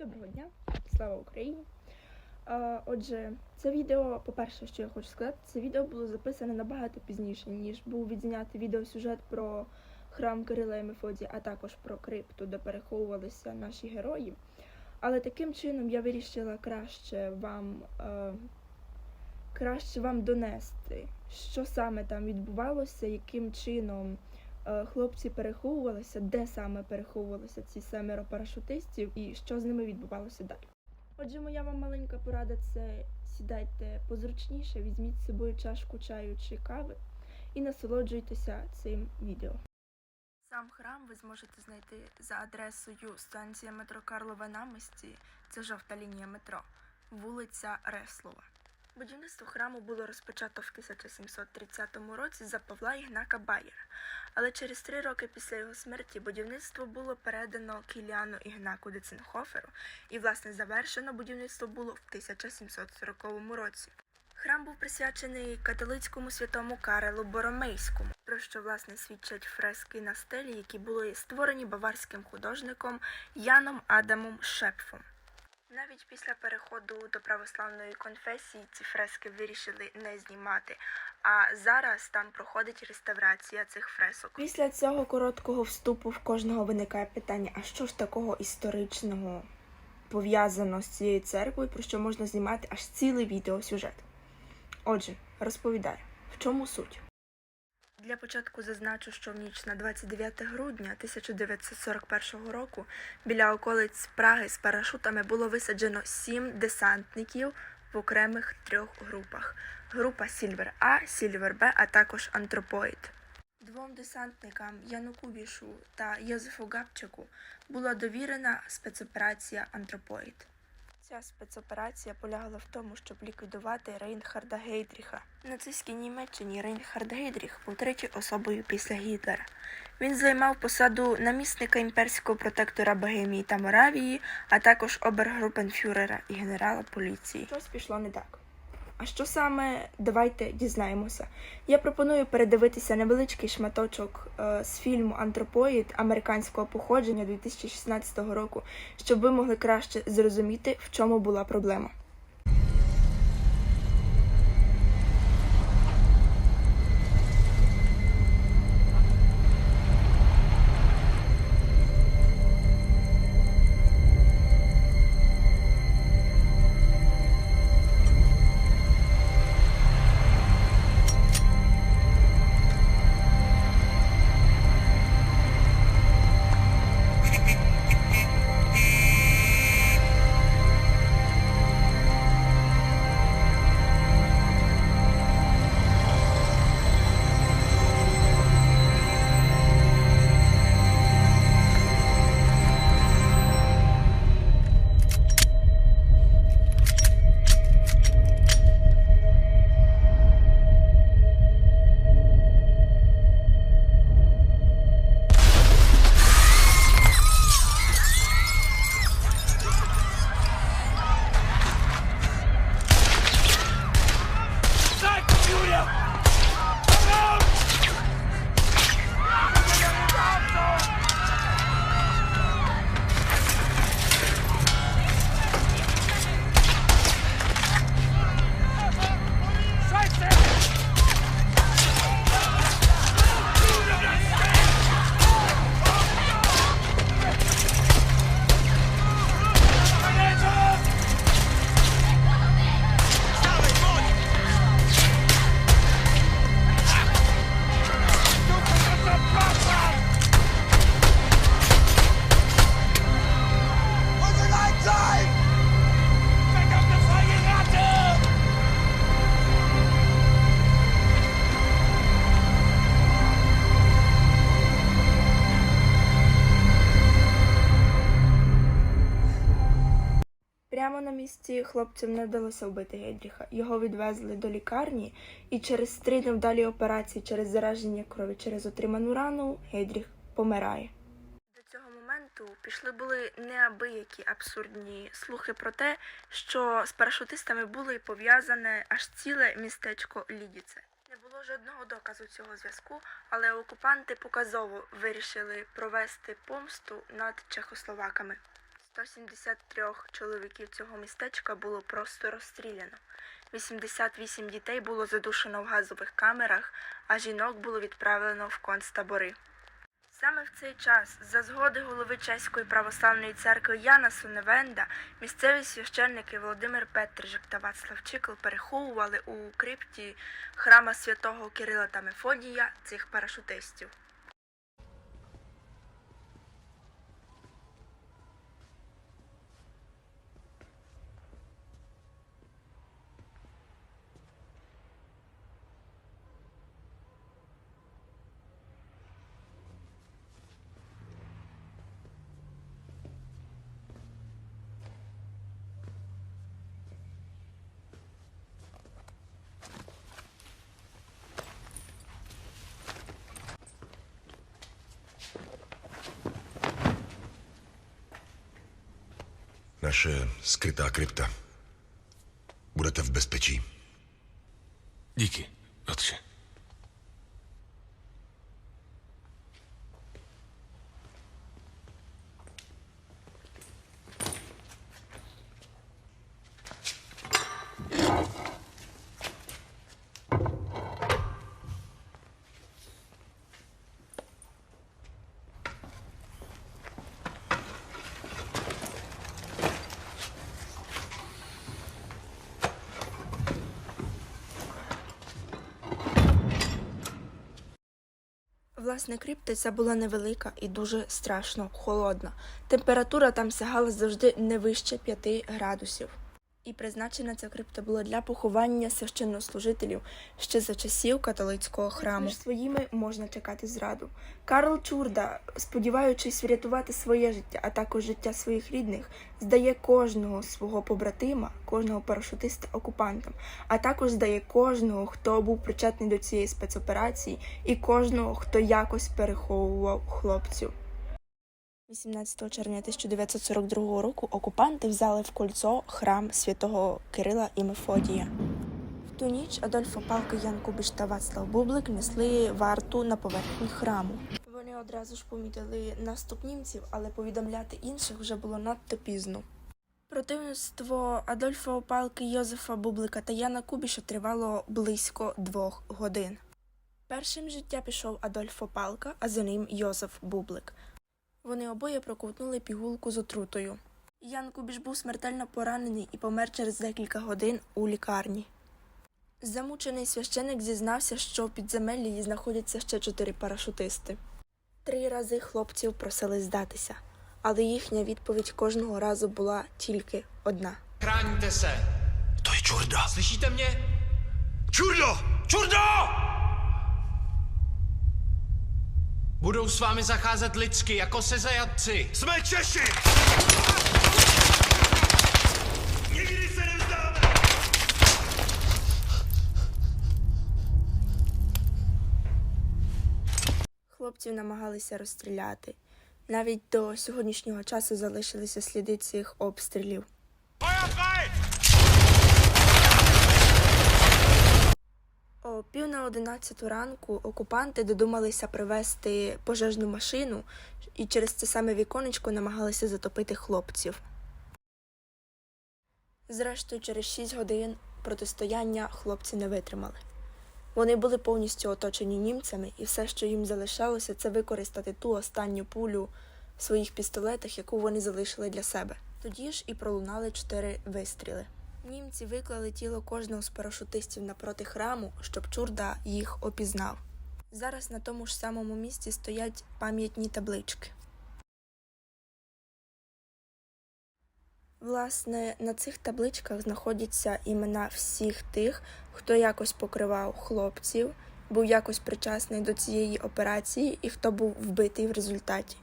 Доброго дня, слава Україні. Отже, це відео, по-перше, що я хочу сказати, це відео було записане набагато пізніше, ніж був відзнятий відеосюжет про храм Кирила і Мефодія, а також про крипту, де переховувалися наші герої. Але таким чином я вирішила краще вам, е, краще вам донести, що саме там відбувалося, яким чином хлопці переховувалися, де саме переховувалися ці семеро парашутистів і що з ними відбувалося далі. Отже, моя вам маленька порада це сідайте позручніше, візьміть з собою чашку чаю чи кави і насолоджуйтеся цим відео. Сам храм ви зможете знайти за адресою станція метро Карлова на мості, це жовта лінія метро, вулиця Реслова. Будівництво храму було розпочато в 1730 році за Павла Ігнака Байера, але через три роки після його смерті будівництво було передано Кіліану Ігнаку Деценхоферу, і власне завершено будівництво було в 1740 році. Храм був присвячений католицькому святому Карелу Боромейському, про що власне свідчать фрески на стелі, які були створені баварським художником Яном Адамом Шепфом. Навіть після переходу до православної конфесії ці фрески вирішили не знімати, а зараз там проходить реставрація цих фресок. Після цього короткого вступу в кожного виникає питання: а що ж такого історичного пов'язано з цією церквою, про що можна знімати аж цілий відеосюжет? Отже, розповідаю, в чому суть. Для початку зазначу, що в ніч на 29 грудня 1941 року біля околиць Праги з парашутами було висаджено сім десантників в окремих трьох групах: група Сільвер А, Сільвер Б, а також Антропоїд. Двом десантникам Яну Кубішу та Йозефу Габчику була довірена спецоперація Антропоїд. Ця спецоперація полягала в тому, щоб ліквідувати Рейнхарда Гейдріха. В нацистській Німеччині Рейнхард Гейдріх був третьою особою після Гітлера. Він займав посаду намісника імперського протектора Богемії та Моравії, а також обергрупенфюрера і генерала поліції. Щось пішло не так. А що саме давайте дізнаємося. Я пропоную передивитися невеличкий шматочок е, з фільму Антропоїд американського походження 2016 року, щоб ви могли краще зрозуміти, в чому була проблема. Прямо на місці хлопцям не вдалося вбити Гейдріха. Його відвезли до лікарні, і через три невдалі операції через зараження крові через отриману рану Гейдріх помирає. До цього моменту пішли були неабиякі абсурдні слухи про те, що з парашутистами було і пов'язане аж ціле містечко Лідіце. Не було жодного доказу цього зв'язку, але окупанти показово вирішили провести помсту над чехословаками. 173 чоловіків цього містечка було просто розстріляно. 88 дітей було задушено в газових камерах, а жінок було відправлено в концтабори. Саме в цей час, за згоди голови Чеської православної церкви Яна Суневенда, місцеві священники Володимир Петрижик та Вацлав Чикл переховували у крипті храма святого Кирила та Мефодія цих парашутистів. Naše skrytá krypta. Budete v bezpečí. Díky, otče. Власне, криптиця була невелика і дуже страшно холодна. Температура там сягала завжди не вище 5 градусів. І призначена ця крипта була для поховання священнослужителів ще за часів католицького храму. Між своїми можна чекати зраду. Карл Чурда, сподіваючись врятувати своє життя, а також життя своїх рідних, здає кожного свого побратима, кожного парашутиста окупантам, а також здає кожного, хто був причетний до цієї спецоперації, і кожного, хто якось переховував хлопців. 18 червня 1942 року окупанти взяли в кольцо храм святого Кирила і Мефодія. В ту ніч Адольфо Палко, Ян Кубіш та Вацлав Бублик несли варту на поверхні храму. Вони одразу ж помітили наступ німців, але повідомляти інших вже було надто пізно. Противництво Адольфа Опалки, Йозефа Бублика та Яна Кубіша тривало близько двох годин. Першим життя пішов Адольф Опалка, а за ним Йозеф Бублик. Вони обоє проковтнули пігулку з отрутою. Ян Кубіш був смертельно поранений і помер через декілька годин у лікарні. Замучений священик зізнався, що в підземеллі знаходяться ще чотири парашутисти. Три рази хлопців просили здатися, але їхня відповідь кожного разу була тільки одна. Chráníte se. To je Čurda. Slyšíte mě? Čurdo! Budou s vámi zacházet lidsky, jako se zajatci. Jsme Češi! Nikdy se nevzdáme! Хлопців намагалися розстріляти. Навіть до сьогоднішнього часу залишилися сліди цих обстрілів. Feuer frei! Пів на одинадцяту ранку окупанти додумалися привезти пожежну машину і через це саме віконечко намагалися затопити хлопців. Зрештою, через шість годин протистояння хлопці не витримали. Вони були повністю оточені німцями, і все, що їм залишалося, це використати ту останню пулю в своїх пістолетах, яку вони залишили для себе. Тоді ж і пролунали чотири вистріли. Німці виклали тіло кожного з парашутистів напроти храму, щоб чурда їх опізнав. Зараз на тому ж самому місці стоять пам'ятні таблички. Власне, на цих табличках знаходяться імена всіх тих, хто якось покривав хлопців, був якось причасний до цієї операції і хто був вбитий в результаті.